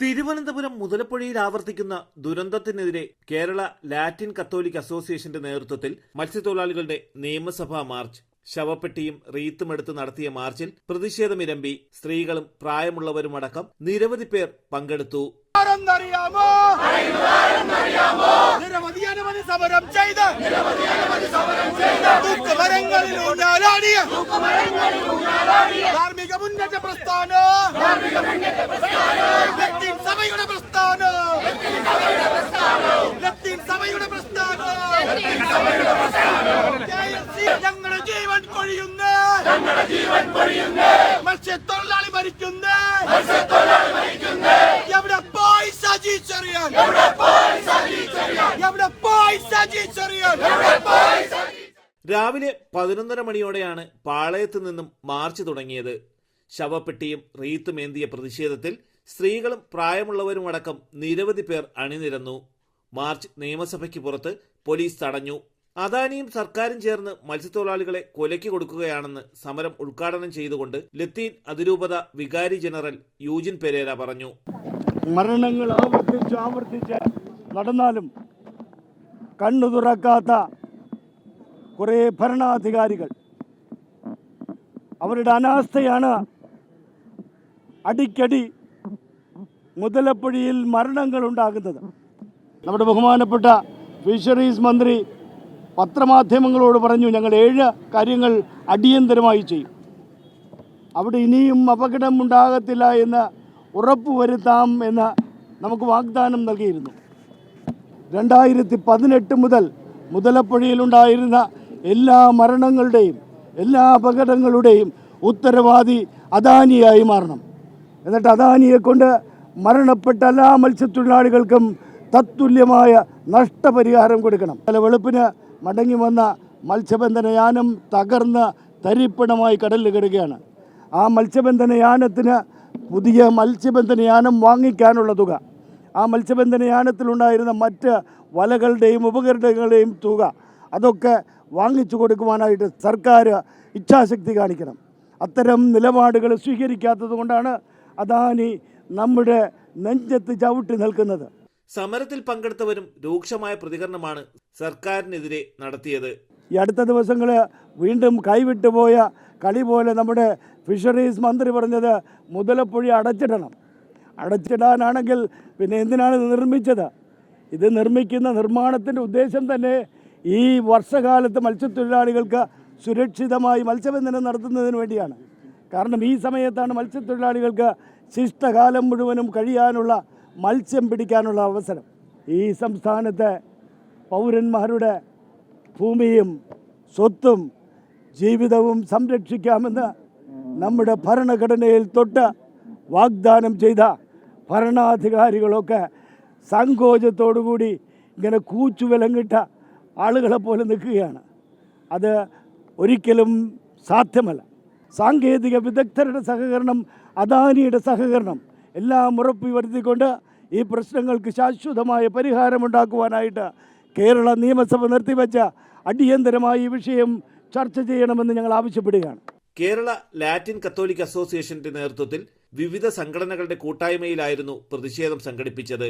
തിരുവനന്തപുരം മുതലപ്പുഴയിൽ ആവർത്തിക്കുന്ന ദുരന്തത്തിനെതിരെ Kerala Latin Catholic അസോസിയേഷന്റെ നേതൃത്വത്തിൽ മത്സ്യത്തൊഴിലാളികളുടെ നിയമസഭാ മാർച്ച് ശവപ്പെട്ടിയും റീത്തുമെടുത്ത് നടത്തിയ മാർച്ചിൽ പ്രതിഷേധമിരമ്പി സ്ത്രീകളും പ്രായമുള്ളവരുമടക്കം നിരവധി പേർ പങ്കെടുത്തു. നിരവധി സമരം മുന്നേറ്റ പ്രസ്ഥാനം ലത്തീൻ സഭയുടെ പ്രസ്ഥാനം ലത്തീൻ സഭയുടെ പ്രസ്ഥാനം KLC ഞങ്ങളുടെ ജീവൻ കൊഴിയുന്ന മത്സ്യത്തൊഴിലാളി മരിക്കുന്നേ. എവിടെ പോയി സജി ചെറിയാൻ. എവിടെ പോയി സജി ചെറിയാൻ. രാവിലെ പതിനൊന്നര മണിയോടെയാണ് പാളയത്ത് നിന്നും മാർച്ച് തുടങ്ങിയത്. ശവപ്പെട്ടിയും റീത്തുമേന്തിയ പ്രതിഷേധത്തിൽ സ്ത്രീകളും പ്രായമുള്ളവരും അടക്കം നിരവധി പേർ അണിനിരന്നു. മാർച്ച് നിയമസഭയ്ക്ക് പുറത്ത് പോലീസ് തടഞ്ഞു. അദാനിയും സർക്കാരും ചേർന്ന് മത്സ്യത്തൊഴിലാളികളെ കൊലയ്ക്ക് കൊടുക്കുകയാണെന്ന് സമരം ഉദ്ഘാടനം ചെയ്തുകൊണ്ട് ലത്തീൻ അതിരൂപത വികാരി ജനറൽ യൂജിൻ പെരേര പറഞ്ഞു. മരണങ്ങൾ ആവർത്തിച്ച് ആവർത്തിച്ച് നടന്നാലും കണ്ണു തുറക്കാത്ത കുറേ ഭരണാധികാരികൾ അവരുടെ അനാസ്ഥയാണ് അടിക്കടി മുതലപ്പുഴയിൽ മരണങ്ങൾ ഉണ്ടാകുന്നത് നമ്മുടെ ബഹുമാനപ്പെട്ട ഫിഷറീസ് മന്ത്രി പത്രമാധ്യമങ്ങളോട് പറഞ്ഞു ഞങ്ങൾ ഏഴ് കാര്യങ്ങൾ അടിയന്തരമായി ചെയ്യും. അവിടെ ഇനിയും അപകടം ഉണ്ടാകത്തില്ല എന്ന് ഉറപ്പുവരുത്താം എന്ന് നമുക്ക് വാഗ്ദാനം നൽകിയിരുന്നു. രണ്ടായിരത്തി പതിനെട്ട് മുതൽ മുതലപ്പുഴയിലുണ്ടായിരുന്ന എല്ലാ മരണങ്ങളുടെയും എല്ലാ അപകടങ്ങളുടെയും ഉത്തരവാദി അദാനിയായി മാറണം. എന്നിട്ട് അദാനിയെ കൊണ്ട് മരണപ്പെട്ട എല്ലാ മത്സ്യത്തൊഴിലാളികൾക്കും തത്തുല്യമായ നഷ്ടപരിഹാരം കൊടുക്കണം. ചില വെളുപ്പിന് മടങ്ങി വന്ന മത്സ്യബന്ധന യാനം തകർന്ന് തരിപ്പണമായി കടലിൽ കിടക്കുകയാണ് ആ മത്സ്യബന്ധന യാനത്തിന് പുതിയ മത്സ്യബന്ധന യാനം വാങ്ങിക്കാനുള്ള തുക. ആ മത്സ്യബന്ധന യാനത്തിലുണ്ടായിരുന്ന മറ്റ് വലകളുടെയും ഉപകരണങ്ങളുടെയും തുക അതൊക്കെ വാങ്ങിച്ചു കൊടുക്കുവാനായിട്ട് സർക്കാർ ഇച്ഛാശക്തി കാണിക്കണം. അത്തരം നിലപാടുകൾ സ്വീകരിക്കാത്തത് കൊണ്ടാണ് അദാനി നമ്മുടെ നെഞ്ചത്ത് ചവിട്ടി നിൽക്കുന്നത്. സമരത്തിൽ പങ്കെടുത്തവരും രൂക്ഷമായ പ്രതികരണമാണ് സർക്കാരിനെതിരെ നടത്തിയത്. ഈ അടുത്ത ദിവസങ്ങൾ വീണ്ടും കൈവിട്ടുപോയ കളി പോലെ നമ്മുടെ ഫിഷറീസ് മന്ത്രി പറഞ്ഞത് മുതലപ്പുഴ അടച്ചിടണം. അടച്ചിടാനാണെങ്കിൽ പിന്നെ എന്തിനാണ് നിർമ്മിച്ചത്? ഇത് നിർമ്മിക്കുന്ന നിർമ്മാണത്തിന്റെ ഉദ്ദേശം തന്നെ ഈ വർഷകാലത്ത് മത്സ്യത്തൊഴിലാളികൾക്ക് സുരക്ഷിതമായി മത്സ്യബന്ധനം നടത്തുന്നതിന് വേണ്ടിയാണ്. കാരണം ഈ സമയത്താണ് മത്സ്യത്തൊഴിലാളികൾക്ക് ശിഷ്ടകാലം മുഴുവനും കഴിയാനുള്ള മത്സ്യം പിടിക്കാനുള്ള അവസരം. ഈ സംസ്ഥാനത്തെ പൗരന്മാരുടെ ഭൂമിയും സ്വത്തും ജീവിതവും സംരക്ഷിക്കാമെന്ന് നമ്മുടെ ഭരണഘടനയിൽ തൊട്ട് വാഗ്ദാനം ചെയ്ത ഭരണാധികാരികളൊക്കെ സങ്കോചത്തോടുകൂടി ഇങ്ങനെ കൂച്ചുവിലങ്ങിട്ട ആളുകളെ പോലെ നിൽക്കുകയാണ്. അത് ഒരിക്കലും സാധ്യമല്ല. സാങ്കേതിക വിദഗ്ധരുടെ സഹകരണം അദാനിയുടെ സഹകരണം എല്ലാം ഉറപ്പി വരുത്തിക്കൊണ്ട് ഈ പ്രശ്നങ്ങൾക്ക് ശാശ്വതമായ പരിഹാരമുണ്ടാക്കുവാനായിട്ട് കേരള നിയമസഭ നിർത്തിവെച്ച അടിയന്തരമായി ഈ വിഷയം ചർച്ച ചെയ്യണമെന്ന് ഞങ്ങൾ ആവശ്യപ്പെടുകയാണ്. കേരള ലാറ്റിൻ കത്തോലിക് അസോസിയേഷന്റെ നേതൃത്വത്തിൽ വിവിധ സംഘടനകളുടെ കൂട്ടായ്മയിലായിരുന്നു പ്രതിഷേധം സംഘടിപ്പിച്ചത്.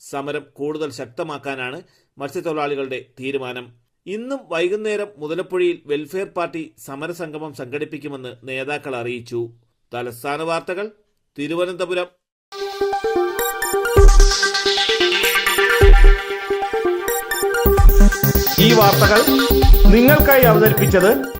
സമരം കൂടുതൽ ശക്തമാക്കാനാണ് മത്സ്യത്തൊഴിലാളികളുടെ തീരുമാനം. ഇന്നും വൈകുന്നേരം മുതലപ്പുഴയിൽ വെൽഫെയർ പാർട്ടി സമരസംഗമം സംഘടിപ്പിക്കുമെന്ന് നേതാക്കൾ അറിയിച്ചു. തലസ്ഥാന വാർത്തകൾ തിരുവനന്തപുരം. ഈ വാർത്തകൾ നിങ്ങൾക്കായി അവതരിപ്പിച്ചത്